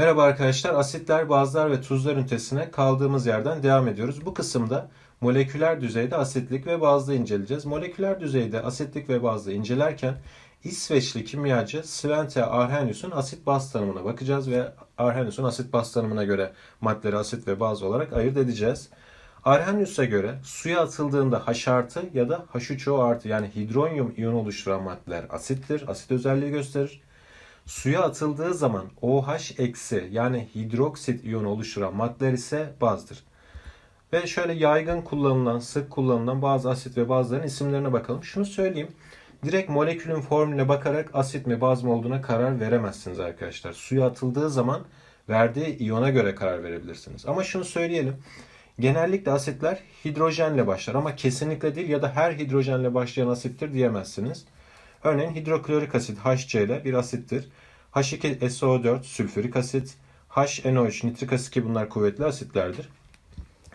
Merhaba arkadaşlar, asitler, bazlar ve tuzlar ünitesine kaldığımız yerden devam ediyoruz. Bu kısımda moleküler düzeyde asitlik ve bazlı inceleyeceğiz. Moleküler düzeyde asitlik ve bazlı incelerken İsveçli kimyacı Svante Arrhenius'un asit baz tanımına bakacağız ve Arrhenius'un asit baz tanımına göre maddeleri asit ve baz olarak ayırt edeceğiz. Arrhenius'a göre suya atıldığında H artı ya da H3O artı yani hidronyum iyonu oluşturan maddeler asittir. Asit özelliği gösterir. Suya atıldığı zaman OH eksi yani hidroksit iyonu oluşturan maddeler ise bazdır. Ve şöyle yaygın kullanılan, sık kullanılan bazı asit ve bazıların isimlerine bakalım. Şunu söyleyeyim. Direkt molekülün formüle bakarak asit mi baz mı olduğuna karar veremezsiniz arkadaşlar. Suya atıldığı zaman verdiği iyona göre karar verebilirsiniz. Ama şunu söyleyelim. Genellikle asitler hidrojenle başlar ama kesinlikle değil ya da her hidrojenle başlayan asittir diyemezsiniz. Örneğin hidroklorik asit HCl bir asittir. H2SO4 sülfürik asit, HNO3 nitrik asit ki bunlar kuvvetli asitlerdir.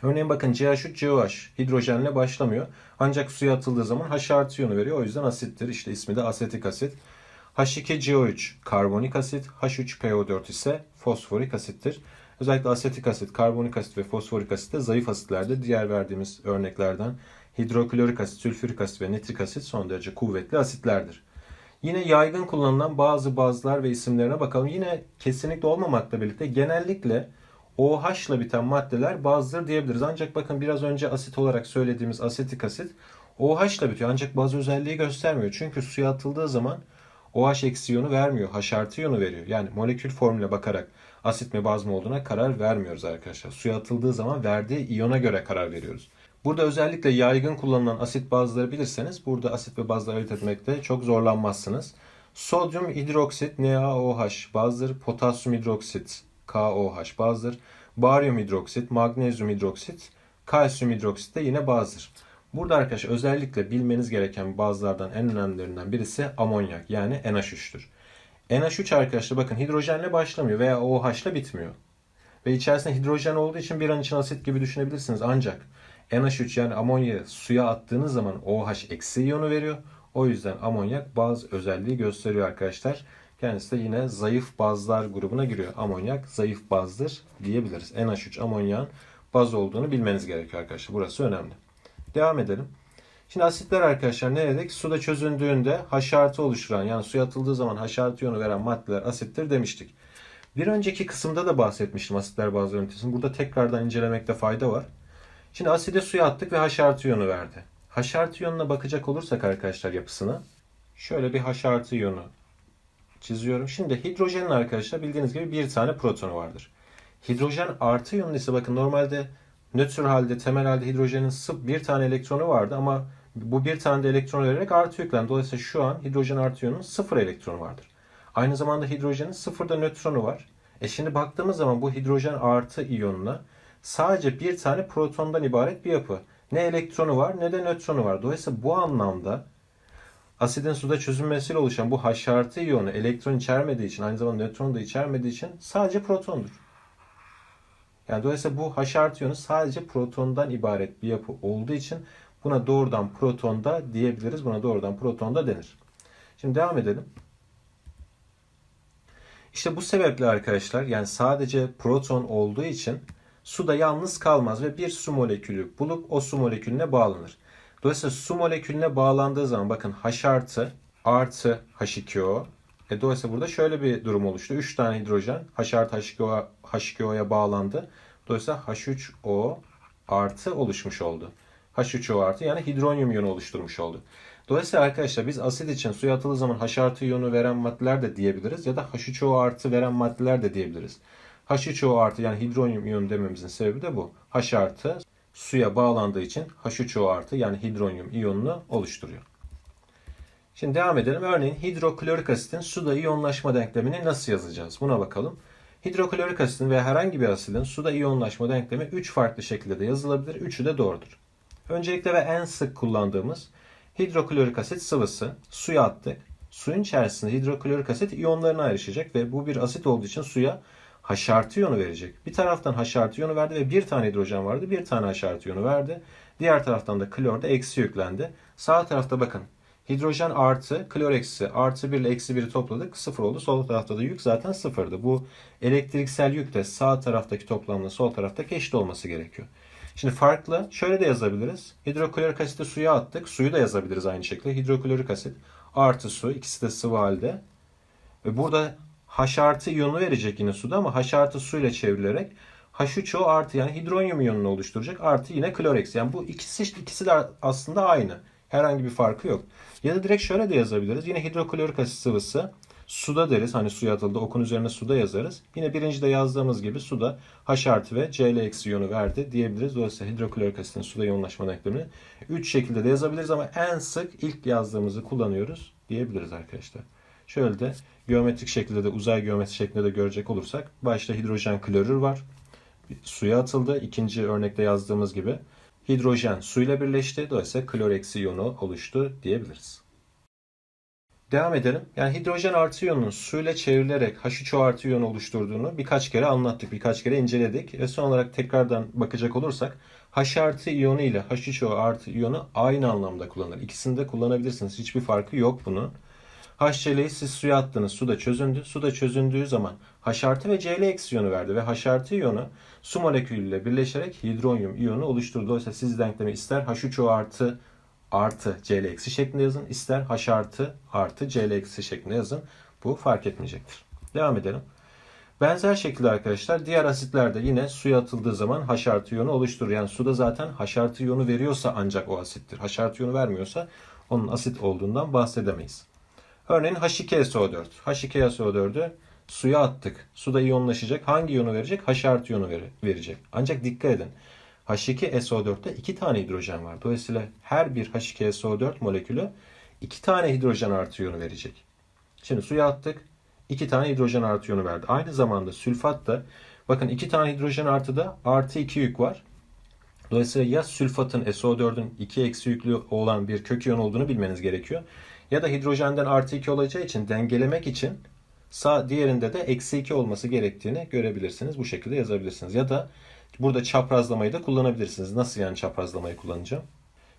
Örneğin bakın CH3COH hidrojenle başlamıyor. Ancak suya atıldığı zaman H artı iyonu veriyor. O yüzden asittir. İşte ismi de asetik asit. H2CO3 karbonik asit, H3PO4 ise fosforik asittir. Özellikle asetik asit, karbonik asit ve fosforik asit de zayıf asitlerdir. Diğer verdiğimiz örneklerden hidroklorik asit, sülfürik asit ve nitrik asit son derece kuvvetli asitlerdir. Yine yaygın kullanılan bazı bazlar ve isimlerine bakalım. Yine kesinlikle olmamakla birlikte genellikle OH ile biten maddeler bazdır diyebiliriz. Ancak bakın biraz önce asit olarak söylediğimiz asetik asit OH ile bitiyor. Ancak bazı özelliği göstermiyor. Çünkü suya atıldığı zaman OH eksi iyonu vermiyor. H artı iyonu veriyor. Yani molekül formüle bakarak asit mi baz mı olduğuna karar vermiyoruz arkadaşlar. Suya atıldığı zaman verdiği iyona göre karar veriyoruz. Burada özellikle yaygın kullanılan asit bazları bilirseniz burada asit ve bazları ayırt etmekte çok zorlanmazsınız. Sodyum hidroksit NaOH bazdır. Potasyum hidroksit KOH bazdır. Baryum hidroksit, magnezyum hidroksit, kalsiyum hidroksit de yine bazdır. Burada arkadaşlar özellikle bilmeniz gereken bazılardan en önemlilerinden birisi amonyak yani NH3'tür. NH3 arkadaşlar bakın hidrojenle başlamıyor veya OH ile bitmiyor. Ve içerisinde hidrojen olduğu için bir an için asit gibi düşünebilirsiniz. Ancak NH3 yani amonyayı suya attığınız zaman OH eksi iyonu veriyor. O yüzden amonyak baz özelliği gösteriyor arkadaşlar. Kendisi de yine zayıf bazlar grubuna giriyor. Amonyak zayıf bazdır diyebiliriz. NH3 amonyağın baz olduğunu bilmeniz gerekiyor arkadaşlar. Burası önemli. Devam edelim. Şimdi asitler arkadaşlar ne dedik? Suda çözündüğünde H artı oluşturan yani suya atıldığı zaman H artı iyonu veren maddeler asittir demiştik. Bir önceki kısımda da bahsetmiştim asitler bazı ünitesini. Burada tekrardan incelemekte fayda var. Şimdi asidi suya attık ve H artı iyonu verdi. H artı iyonuna bakacak olursak arkadaşlar yapısına şöyle bir H artı iyonu çiziyorum. Şimdi hidrojenin arkadaşlar bildiğiniz gibi bir tane protonu vardır. Hidrojen artı iyonun ise bakın normalde nötr halde temel halde hidrojenin sıp bir tane elektronu vardı ama bu bir tane de elektron vererek artı yüklendi. Dolayısıyla şu an hidrojen artı iyonun sıfır elektronu vardır. Aynı zamanda hidrojenin sıfırda nötronu var. E şimdi baktığımız zaman bu hidrojen artı iyonuna sadece bir tane protondan ibaret bir yapı. Ne elektronu var ne de nötronu var. Dolayısıyla bu anlamda asidin suda çözünmesiyle oluşan bu H artı iyonu elektron içermediği için aynı zamanda nötron da içermediği için sadece protondur. Yani dolayısıyla bu H artı iyonu sadece protondan ibaret bir yapı olduğu için buna doğrudan protonda diyebiliriz. Buna doğrudan protonda denir. Şimdi devam edelim. İşte bu sebeple arkadaşlar yani sadece proton olduğu için suda yalnız kalmaz ve bir su molekülü bulup o su molekülüne bağlanır. Dolayısıyla su molekülüne bağlandığı zaman bakın H artı artı H2O. E dolayısıyla burada şöyle bir durum oluştu. 3 tane hidrojen H artı H2O, H2O'ya bağlandı. Dolayısıyla H3O artı oluşmuş oldu. H3O artı yani hidronyum iyonu oluşturmuş oldu. Dolayısıyla arkadaşlar biz asit için suya atıldığı zaman H artı iyonu veren maddeler de diyebiliriz ya da H3O artı veren maddeler de diyebiliriz. H3O artı yani hidronyum iyonu dememizin sebebi de bu. H artı suya bağlandığı için H3O artı yani hidronyum iyonunu oluşturuyor. Şimdi devam edelim. Örneğin hidroklorik asitin suda iyonlaşma denklemini nasıl yazacağız? Buna bakalım. Hidroklorik asitin veya herhangi bir asidin suda iyonlaşma denklemi 3 farklı şekilde de yazılabilir. Üçü de doğrudur. Öncelikle ve en sık kullandığımız hidroklorik asit sıvısı. Suya attık. Suyun içerisinde hidroklorik asit iyonlarına ayrışacak ve bu bir asit olduğu için suya H artı iyonu verecek. Bir taraftan H artı iyonu verdi ve bir tane hidrojen vardı. Bir tane H artı iyonu verdi. Diğer taraftan da klorda eksi yüklendi. Sağ tarafta bakın Hidrojen artı, klor eksi, artı 1 ile eksi 1'i topladık. Sıfır oldu. Sol tarafta da yük zaten sıfırdı. Bu elektriksel yük de sağ taraftaki toplamla sol taraftaki eşit olması gerekiyor. Şimdi farklı şöyle de yazabiliriz. Hidroklorik asiti suya attık. Suyu da yazabiliriz aynı şekilde. Hidroklorik asit artı su. ikisi de sıvı halde. Ve burada H artı iyonu verecek yine suda ama H artı suyla çevrilerek H3O artı yani hidronyum iyonunu oluşturacak. Artı yine klor eksi. Yani bu ikisi, ikisi de aslında aynı. Herhangi bir farkı yok. Ya da direkt şöyle de yazabiliriz. Yine hidroklorik asit sıvısı suda deriz. Hani suya atıldı. Okun üzerine suda yazarız. Yine birincide yazdığımız gibi suda H artı ve Cl eksi iyonu verdi diyebiliriz. Dolayısıyla hidroklorik asitin suda yoğunlaşma denklemini 3 şekilde de yazabiliriz ama en sık ilk yazdığımızı kullanıyoruz diyebiliriz arkadaşlar. Şöyle de geometrik şekilde de uzay geometri şeklinde de görecek olursak başta hidrojen klorür var. Suya atıldı. İkinci örnekte yazdığımız gibi hidrojen suyla birleşti. Dolayısıyla klor eksi iyonu oluştu diyebiliriz. Devam edelim. Yani hidrojen artı iyonun suyla çevrilerek H3O artı iyonu oluşturduğunu birkaç kere anlattık, birkaç kere inceledik. Ve son olarak tekrardan bakacak olursak H artı iyonu ile H3O artı iyonu aynı anlamda kullanılır. İkisini de kullanabilirsiniz. Hiçbir farkı yok bunun. HCl'yi siz suya attınız. Suda çözündü. Suda çözündüğü zaman H artı ve Cl eksi iyonu verdi ve H artı iyonu su molekülüyle birleşerek hidronyum iyonu oluşturdu. Dolayısıyla siz denklemi ister H3O artı artı Cl eksi şeklinde yazın. ister H artı artı Cl eksi şeklinde yazın. Bu fark etmeyecektir. Devam edelim. Benzer şekilde arkadaşlar diğer asitler de yine suya atıldığı zaman H artı iyonu oluşturur. Yani suda zaten H artı iyonu veriyorsa ancak o asittir. H artı iyonu vermiyorsa onun asit olduğundan bahsedemeyiz. Örneğin H2SO4. H2SO4'ü suya attık. Suda iyonlaşacak. Hangi iyonu verecek? H artı iyonu verecek. Ancak dikkat edin. H2SO4'te iki tane hidrojen var. Dolayısıyla her bir H2SO4 molekülü iki tane hidrojen artı iyonu verecek. Şimdi suya attık. iki tane hidrojen artı iyonu verdi. Aynı zamanda sülfat da bakın iki tane hidrojen artıda artı iki yük var. Dolayısıyla ya sülfatın SO4'ün iki eksi yüklü olan bir kök iyon olduğunu bilmeniz gerekiyor. Ya da hidrojenden artı 2 olacağı için dengelemek için sağ diğerinde de eksi 2 olması gerektiğini görebilirsiniz. Bu şekilde yazabilirsiniz. Ya da burada çaprazlamayı da kullanabilirsiniz. Nasıl yani çaprazlamayı kullanacağım?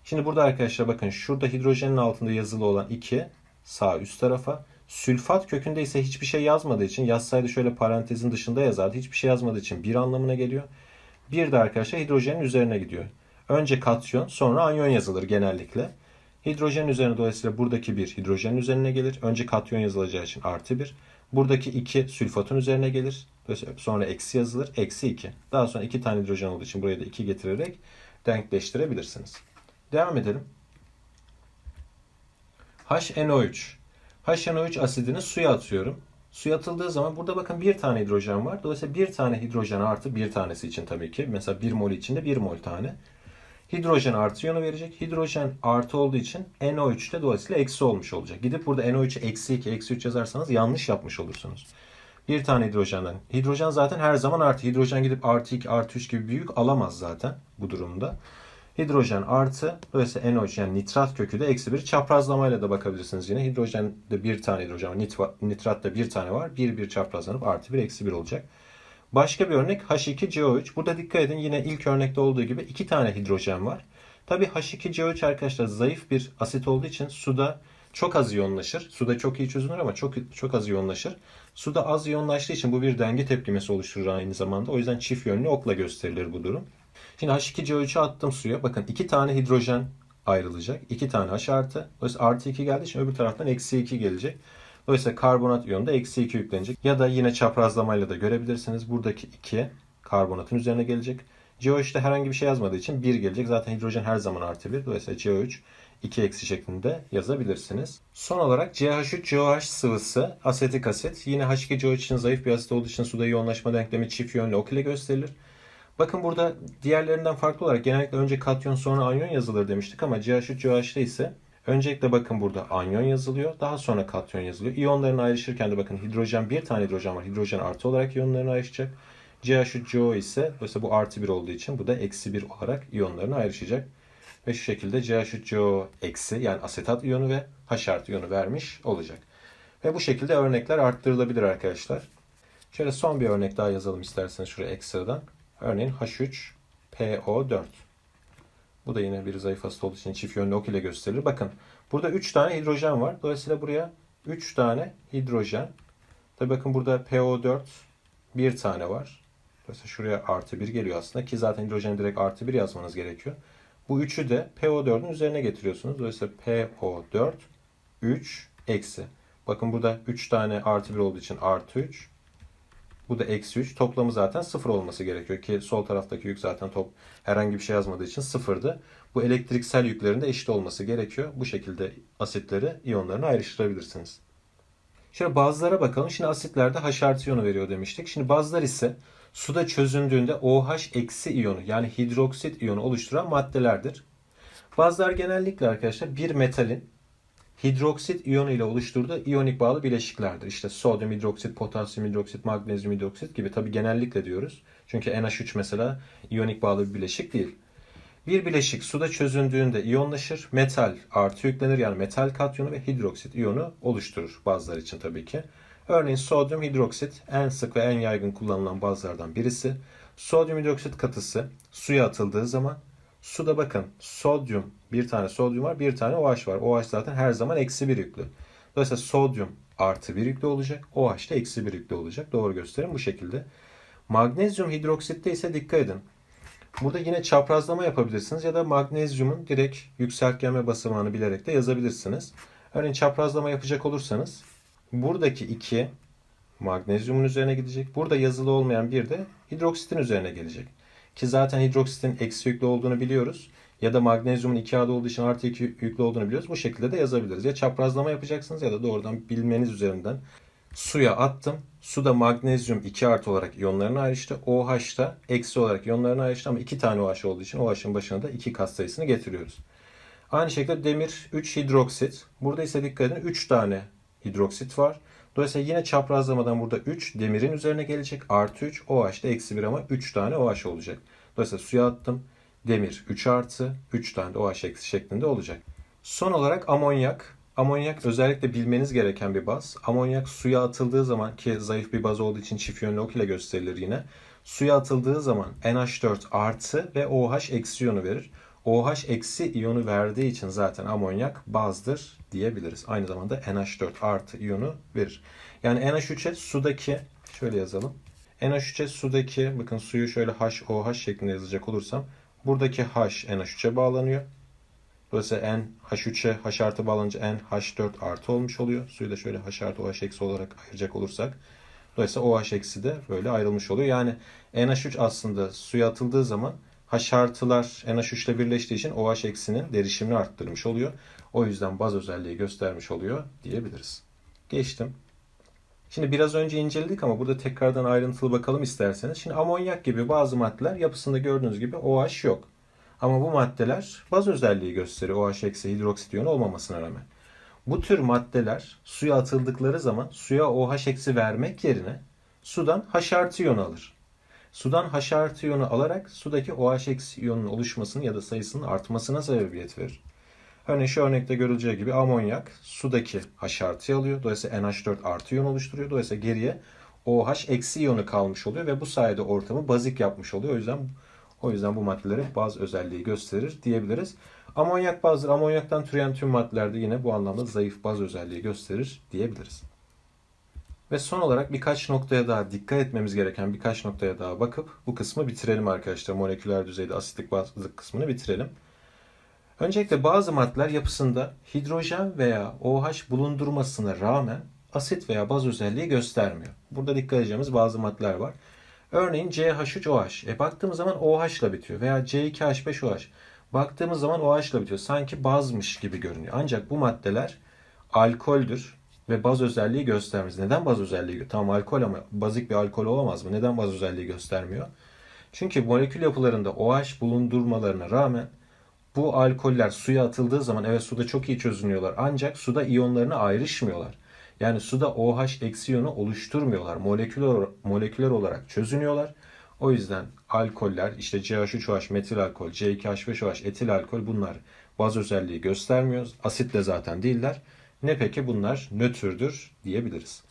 Şimdi burada arkadaşlar bakın şurada hidrojenin altında yazılı olan 2 sağ üst tarafa. Sülfat kökünde ise hiçbir şey yazmadığı için yazsaydı şöyle parantezin dışında yazardı. Hiçbir şey yazmadığı için bir anlamına geliyor. Bir de arkadaşlar hidrojenin üzerine gidiyor. Önce katyon sonra anyon yazılır genellikle. Hidrojen üzerine dolayısıyla buradaki bir hidrojenin üzerine gelir. Önce katyon yazılacağı için artı bir. Buradaki iki sülfatın üzerine gelir. Sonra eksi yazılır. Eksi iki. Daha sonra iki tane hidrojen olduğu için buraya da iki getirerek denkleştirebilirsiniz. Devam edelim. HNO3. HNO3 asidini suya atıyorum. Suya atıldığı zaman burada bakın bir tane hidrojen var. Dolayısıyla bir tane hidrojen artı bir tanesi için tabii ki. Mesela bir mol içinde bir mol tane. Hidrojen artı iyonu verecek. Hidrojen artı olduğu için NO3 de dolayısıyla eksi olmuş olacak. Gidip burada NO3'e eksi 2, eksi 3 yazarsanız yanlış yapmış olursunuz. Bir tane hidrojenden. Hidrojen zaten her zaman artı. Hidrojen gidip artı 2, artı 3 gibi büyük alamaz zaten bu durumda. Hidrojen artı, dolayısıyla NO3 yani nitrat kökü de eksi 1. Çaprazlamayla da bakabilirsiniz yine. Hidrojende bir tane hidrojen var. Nitratta bir tane var. Bir bir çaprazlanıp artı 1 eksi 1 olacak. Başka bir örnek H2CO3. Burada dikkat edin yine ilk örnekte olduğu gibi iki tane hidrojen var. Tabi H2CO3 arkadaşlar zayıf bir asit olduğu için suda çok az iyonlaşır. Suda çok iyi çözünür ama çok çok az iyonlaşır. Suda az iyonlaştığı için bu bir denge tepkimesi oluşturur aynı zamanda. O yüzden çift yönlü okla gösterilir bu durum. Şimdi H2CO3'ü attım suya. Bakın iki tane hidrojen ayrılacak. iki tane H artı. Dolayısıyla artı 2 geldi. Şimdi öbür taraftan eksi 2 gelecek. Dolayısıyla karbonat iyonu da eksi 2 yüklenecek. Ya da yine çaprazlamayla da görebilirsiniz. Buradaki 2 karbonatın üzerine gelecek. CO3'te herhangi bir şey yazmadığı için 1 gelecek. Zaten hidrojen her zaman artı 1. Dolayısıyla CO3 2 eksi şeklinde yazabilirsiniz. Son olarak CH3COH sıvısı asetik asit. Yine H2COH için zayıf bir asit olduğu için suda yoğunlaşma denklemi çift yönlü ok ile gösterilir. Bakın burada diğerlerinden farklı olarak genellikle önce katyon sonra anyon yazılır demiştik ama CH3COH'te ise Öncelikle bakın burada anyon yazılıyor. Daha sonra katyon yazılıyor. İyonların ayrışırken de bakın hidrojen bir tane hidrojen var. Hidrojen artı olarak iyonlarını ayrışacak. CH3CO ise dolayısıyla bu artı 1 olduğu için bu da eksi 1 olarak iyonlarını ayrışacak. Ve şu şekilde CH3CO eksi yani asetat iyonu ve H artı iyonu vermiş olacak. Ve bu şekilde örnekler arttırılabilir arkadaşlar. Şöyle son bir örnek daha yazalım isterseniz şuraya ekstradan. Örneğin H3PO4. Bu da yine bir zayıf asit olduğu için çift yönlü ok ile gösterilir. Bakın Burada 3 tane hidrojen var. Dolayısıyla buraya 3 tane hidrojen. Tabi bakın burada PO4 bir tane var. Dolayısıyla şuraya artı 1 geliyor aslında ki zaten hidrojeni direkt artı 1 yazmanız gerekiyor. Bu 3'ü de PO4'ün üzerine getiriyorsunuz. Dolayısıyla PO4 3 eksi. Bakın burada 3 tane artı 1 olduğu için artı 3. Bu da eksi 3. Toplamı zaten 0 olması gerekiyor ki sol taraftaki yük zaten top herhangi bir şey yazmadığı için sıfırdı. Bu elektriksel yüklerin de eşit olması gerekiyor. Bu şekilde asitleri iyonlarına ayrıştırabilirsiniz. Şöyle bazılara bakalım. Şimdi asitlerde H artı iyonu veriyor demiştik. Şimdi bazılar ise suda çözündüğünde OH eksi iyonu yani hidroksit iyonu oluşturan maddelerdir. Bazılar genellikle arkadaşlar bir metalin hidroksit iyonu ile oluşturduğu iyonik bağlı bileşiklerdir. İşte sodyum hidroksit, potasyum hidroksit, magnezyum hidroksit gibi tabi genellikle diyoruz. Çünkü NH3 mesela iyonik bağlı bir bileşik değil. Bir bileşik suda çözündüğünde iyonlaşır, metal artı yüklenir yani metal katyonu ve hidroksit iyonu oluşturur bazıları için tabii ki. Örneğin sodyum hidroksit en sık ve en yaygın kullanılan bazlardan birisi. Sodyum hidroksit katısı suya atıldığı zaman suda bakın sodyum bir tane sodyum var bir tane OH var. OH zaten her zaman eksi bir yüklü. Dolayısıyla sodyum artı bir yüklü olacak. OH da eksi bir yüklü olacak. Doğru gösterim bu şekilde. Magnezyum hidroksitte ise dikkat edin. Burada yine çaprazlama yapabilirsiniz ya da magnezyumun direkt yükseltgenme basamağını bilerek de yazabilirsiniz. Örneğin çaprazlama yapacak olursanız buradaki 2 magnezyumun üzerine gidecek. Burada yazılı olmayan bir de hidroksitin üzerine gelecek. Ki zaten hidroksitin eksi yüklü olduğunu biliyoruz. Ya da magnezyumun 2A'da olduğu için artı 2 yüklü olduğunu biliyoruz. Bu şekilde de yazabiliriz. Ya çaprazlama yapacaksınız ya da doğrudan bilmeniz üzerinden suya attım. Suda magnezyum 2 artı olarak iyonlarına ayrıştı. OH da eksi olarak iyonlarına ayrıştı ama 2 tane OH olduğu için OH'ın başına da 2 kat sayısını getiriyoruz. Aynı şekilde demir 3 hidroksit. Burada ise dikkat edin 3 tane hidroksit var. Dolayısıyla yine çaprazlamadan burada 3 demirin üzerine gelecek. Artı 3 OH da eksi 1 ama 3 tane OH olacak. Dolayısıyla suya attım. Demir 3 artı 3 tane de OH eksi şeklinde olacak. Son olarak amonyak. Amonyak özellikle bilmeniz gereken bir baz. Amonyak suya atıldığı zaman ki zayıf bir baz olduğu için çift yönlü ok ile gösterilir yine. Suya atıldığı zaman NH4 artı ve OH eksi iyonu verir. OH eksi iyonu verdiği için zaten amonyak bazdır diyebiliriz. Aynı zamanda NH4 artı iyonu verir. Yani NH3'e sudaki şöyle yazalım. NH3'e sudaki bakın suyu şöyle HOH şeklinde yazacak olursam buradaki H NH3'e bağlanıyor. Dolayısıyla N H3'e H artı bağlanınca N H4 artı olmuş oluyor. Suyu da şöyle H artı OH eksi olarak ayıracak olursak. Dolayısıyla OH eksi de böyle ayrılmış oluyor. Yani NH3 aslında suya atıldığı zaman H artılar NH3 ile birleştiği için OH eksinin derişimini arttırmış oluyor. O yüzden baz özelliği göstermiş oluyor diyebiliriz. Geçtim. Şimdi biraz önce inceledik ama burada tekrardan ayrıntılı bakalım isterseniz. Şimdi amonyak gibi bazı maddeler yapısında gördüğünüz gibi OH yok. Ama bu maddeler baz özelliği gösteriyor OH eksi hidroksit iyonu olmamasına rağmen. Bu tür maddeler suya atıldıkları zaman suya OH eksi vermek yerine sudan H artı iyonu alır. Sudan H artı iyonu alarak sudaki OH eksi iyonun oluşmasını ya da sayısının artmasına sebebiyet verir. Örneğin şu örnekte görüleceği gibi amonyak sudaki H alıyor. Dolayısıyla NH4 artı iyon oluşturuyor. Dolayısıyla geriye OH eksi iyonu kalmış oluyor ve bu sayede ortamı bazik yapmış oluyor. O yüzden o yüzden bu maddelere baz özelliği gösterir diyebiliriz. Amonyak bazdır. Amonyaktan türeyen tüm maddelerde yine bu anlamda zayıf baz özelliği gösterir diyebiliriz. Ve son olarak birkaç noktaya daha dikkat etmemiz gereken birkaç noktaya daha bakıp bu kısmı bitirelim arkadaşlar. Moleküler düzeyde asitlik bazlık kısmını bitirelim. Öncelikle bazı maddeler yapısında hidrojen veya OH bulundurmasına rağmen asit veya baz özelliği göstermiyor. Burada dikkat edeceğimiz bazı maddeler var. Örneğin CH3OH. E baktığımız zaman OH ile bitiyor veya C2H5OH. Baktığımız zaman OH ile bitiyor. Sanki bazmış gibi görünüyor. Ancak bu maddeler alkoldür ve baz özelliği göstermez. Neden baz özelliği? Tamam alkol ama bazik bir alkol olamaz mı? Neden baz özelliği göstermiyor? Çünkü molekül yapılarında OH bulundurmalarına rağmen bu alkoller suya atıldığı zaman evet suda çok iyi çözünüyorlar ancak suda iyonlarına ayrışmıyorlar. Yani suda OH eksi iyonu oluşturmuyorlar. Moleküler, moleküler olarak çözünüyorlar. O yüzden alkoller işte CH3OH metil alkol, C2H5OH etil alkol bunlar baz özelliği göstermiyor. Asitle zaten değiller. Ne peki bunlar nötrdür diyebiliriz.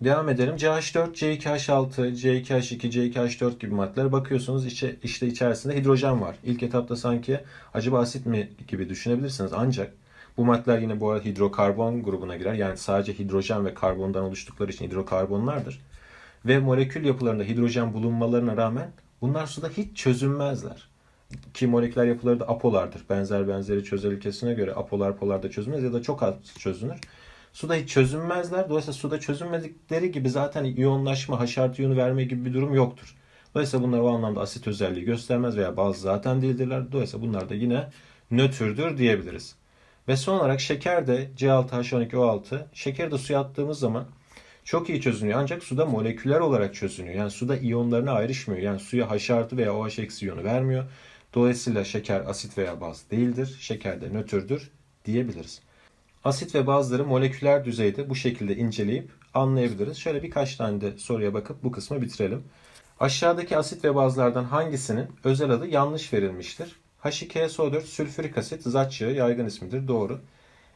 Devam edelim. CH4, C2H6, C2H2, C2H4 gibi maddelere bakıyorsunuz. İçe, işte içerisinde hidrojen var. İlk etapta sanki acaba asit mi gibi düşünebilirsiniz. Ancak Bu maddeler yine bu arada hidrokarbon grubuna girer. Yani sadece hidrojen ve karbondan oluştukları için hidrokarbonlardır. Ve molekül yapılarında hidrojen bulunmalarına rağmen bunlar suda hiç çözünmezler. Ki moleküler yapıları da apolardır. Benzer benzeri çözel ilkesine göre apolar polarda çözünmez ya da çok az çözünür. Suda hiç çözünmezler. Dolayısıyla suda çözünmedikleri gibi zaten iyonlaşma, haşartı iyonu verme gibi bir durum yoktur. Dolayısıyla bunlar o anlamda asit özelliği göstermez veya bazı zaten değildirler. Dolayısıyla bunlar da yine nötrdür diyebiliriz. Ve son olarak şeker de C6H12O6. Şekeri de suya attığımız zaman çok iyi çözünüyor. Ancak suda moleküler olarak çözünüyor. Yani suda iyonlarına ayrışmıyor. Yani suya H artı veya OH iyonu vermiyor. Dolayısıyla şeker asit veya baz değildir. Şeker de nötrdür diyebiliriz. Asit ve bazları moleküler düzeyde bu şekilde inceleyip anlayabiliriz. Şöyle birkaç tane de soruya bakıp bu kısmı bitirelim. Aşağıdaki asit ve bazlardan hangisinin özel adı yanlış verilmiştir? H2SO4 sülfürik asit zat yağı yaygın ismidir. Doğru.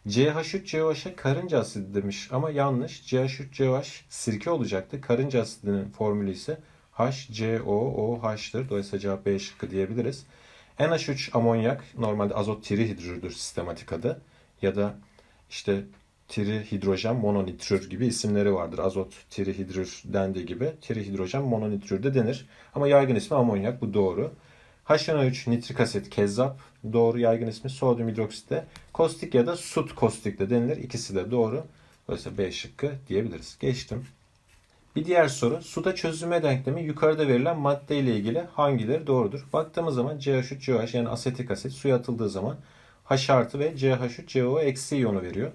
CH3COH'a karınca asidi demiş ama yanlış. CH3COH sirke olacaktı. Karınca asidinin formülü ise HCOOH'tır. Dolayısıyla cevap B şıkkı diyebiliriz. NH3 amonyak normalde azot trihidrürdür sistematik adı. Ya da işte trihidrojen mononitrür gibi isimleri vardır. Azot trihidrür dendiği gibi trihidrojen mononitrür de denir. Ama yaygın ismi amonyak bu doğru. HNO3 nitrik asit kezzap doğru yaygın ismi sodyum hidroksit de kostik ya da sut kostik de denilir. İkisi de doğru. Dolayısıyla B şıkkı diyebiliriz. Geçtim. Bir diğer soru. Suda çözülme denklemi yukarıda verilen madde ile ilgili hangileri doğrudur? Baktığımız zaman CH3COH yani asetik asit suya atıldığı zaman H artı ve CH3CO eksi iyonu veriyor.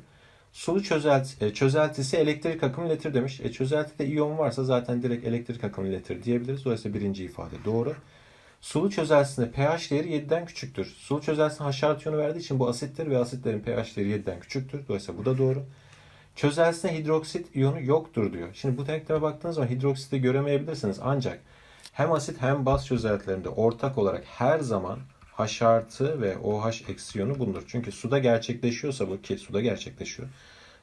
Sulu çözelti, e, çözeltisi elektrik akımı iletir demiş. E, çözeltide iyon varsa zaten direkt elektrik akımı iletir diyebiliriz. Dolayısıyla birinci ifade doğru. Sulu çözeltisinde pH değeri 7'den küçüktür. Sulu çözeltisine H iyonu verdiği için bu asittir ve asitlerin pH değeri 7'den küçüktür. Dolayısıyla bu da doğru. Çözeltisinde hidroksit iyonu yoktur diyor. Şimdi bu denkleme baktığınız zaman hidroksiti göremeyebilirsiniz. Ancak hem asit hem baz çözeltilerinde ortak olarak her zaman H artı ve OH eksi iyonu bulunur. Çünkü suda gerçekleşiyorsa bu ki suda gerçekleşiyor.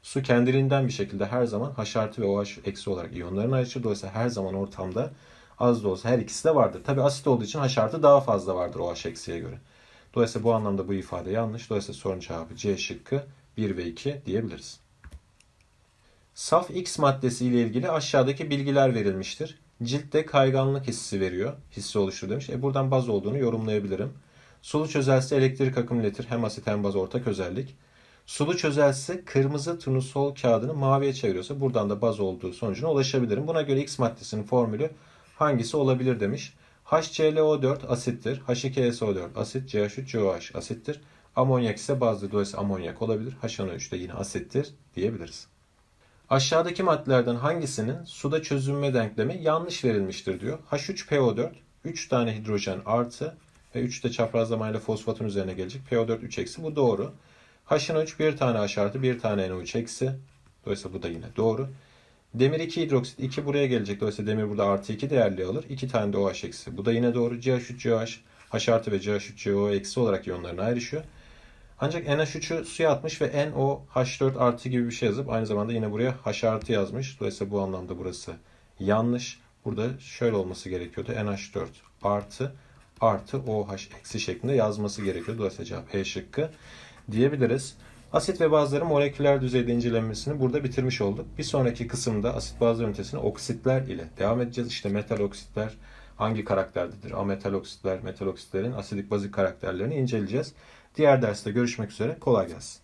Su kendiliğinden bir şekilde her zaman H artı ve OH eksi olarak iyonlarını ayrışır. Dolayısıyla her zaman ortamda az da olsa her ikisi de vardır. Tabi asit olduğu için H artı daha fazla vardır OH eksiye göre. Dolayısıyla bu anlamda bu ifade yanlış. Dolayısıyla sorun cevabı C şıkkı 1 ve 2 diyebiliriz. Saf X maddesi ile ilgili aşağıdaki bilgiler verilmiştir. Ciltte kayganlık hissi veriyor. Hissi oluştur demiş. E buradan baz olduğunu yorumlayabilirim. Sulu çözelsi elektrik akım iletir. Hem asit hem baz ortak özellik. Sulu çözelsi kırmızı turnusol kağıdını maviye çeviriyorsa buradan da baz olduğu sonucuna ulaşabilirim. Buna göre X maddesinin formülü hangisi olabilir demiş. HClO4 asittir. H2SO4 asit. CH3COH asittir. Amonyak ise bazlı dolayısıyla amonyak olabilir. HNO3 de yine asittir diyebiliriz. Aşağıdaki maddelerden hangisinin suda çözünme denklemi yanlış verilmiştir diyor. H3PO4 3 tane hidrojen artı ve 3 de çaprazlamayla fosfatın üzerine gelecek. PO4 3 eksi bu doğru. HNO3 bir tane H artı bir tane NO3 eksi. Dolayısıyla bu da yine doğru. Demir 2 hidroksit 2 buraya gelecek. Dolayısıyla demir burada artı 2 değerli alır. 2 tane de OH eksi. Bu da yine doğru. CH3COH H artı ve CH3CO eksi olarak iyonlarına ayrışıyor. Ancak NH3'ü suya atmış ve NOH4 artı gibi bir şey yazıp aynı zamanda yine buraya H artı yazmış. Dolayısıyla bu anlamda burası yanlış. Burada şöyle olması gerekiyordu. NH4 artı artı OH eksi şeklinde yazması gerekiyor. Dolayısıyla cevap E şıkkı diyebiliriz. Asit ve bazları moleküler düzeyde incelenmesini burada bitirmiş olduk. Bir sonraki kısımda asit bazlar ünitesine oksitler ile devam edeceğiz. İşte metal oksitler hangi karakterdedir? Ametal oksitler, metal oksitlerin asidik bazik karakterlerini inceleyeceğiz. Diğer derste görüşmek üzere. Kolay gelsin.